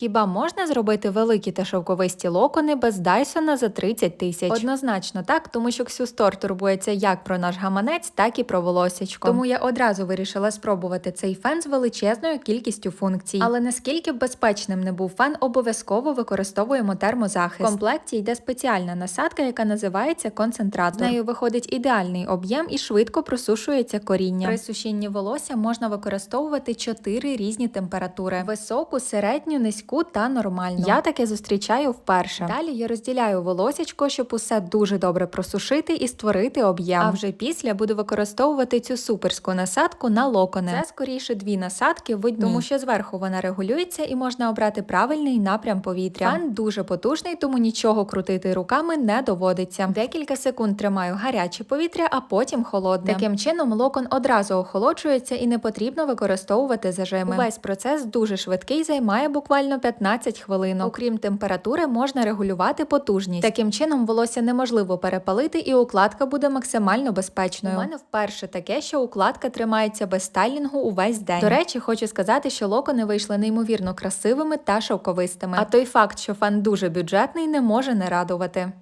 Хіба можна зробити великі та шовковисті локони без Дайсона за 30 тисяч? Однозначно так, тому що Ксюстор турбується як про наш гаманець, так і про волосечко. Тому я одразу вирішила спробувати цей фен з величезною кількістю функцій. Але наскільки б безпечним не був фен, обов'язково використовуємо термозахист. В комплекті йде спеціальна насадка, яка називається концентратор. З нею виходить ідеальний об'єм і швидко просушується коріння. При сушінні волосся можна використовувати чотири різні температури: високу, середню, низьку та нормальну. Я таке зустрічаю вперше. Далі я розділяю волосячко, щоб усе дуже добре просушити і створити об'єм. А вже після буду використовувати цю суперську насадку на локони. Це скоріше дві насадки в одній, тому що зверху вона регулюється і можна обрати правильний напрям повітря. Фен дуже потужний, тому нічого крутити руками не доводиться. Декілька секунд тримаю гаряче повітря, а потім холодне. Таким чином локон одразу охолоджується і не потрібно використовувати зажими. Увесь процес дуже швидкий, займає буквально 15 хвилин. Окрім температури, можна регулювати потужність. Таким чином волосся неможливо перепалити, і укладка буде максимально безпечною. У мене вперше таке, що укладка тримається без стайлінгу увесь день. До речі, хочу сказати, що локони вийшли неймовірно красивими та шовковистими. А той факт, що фан дуже бюджетний, не може не радувати.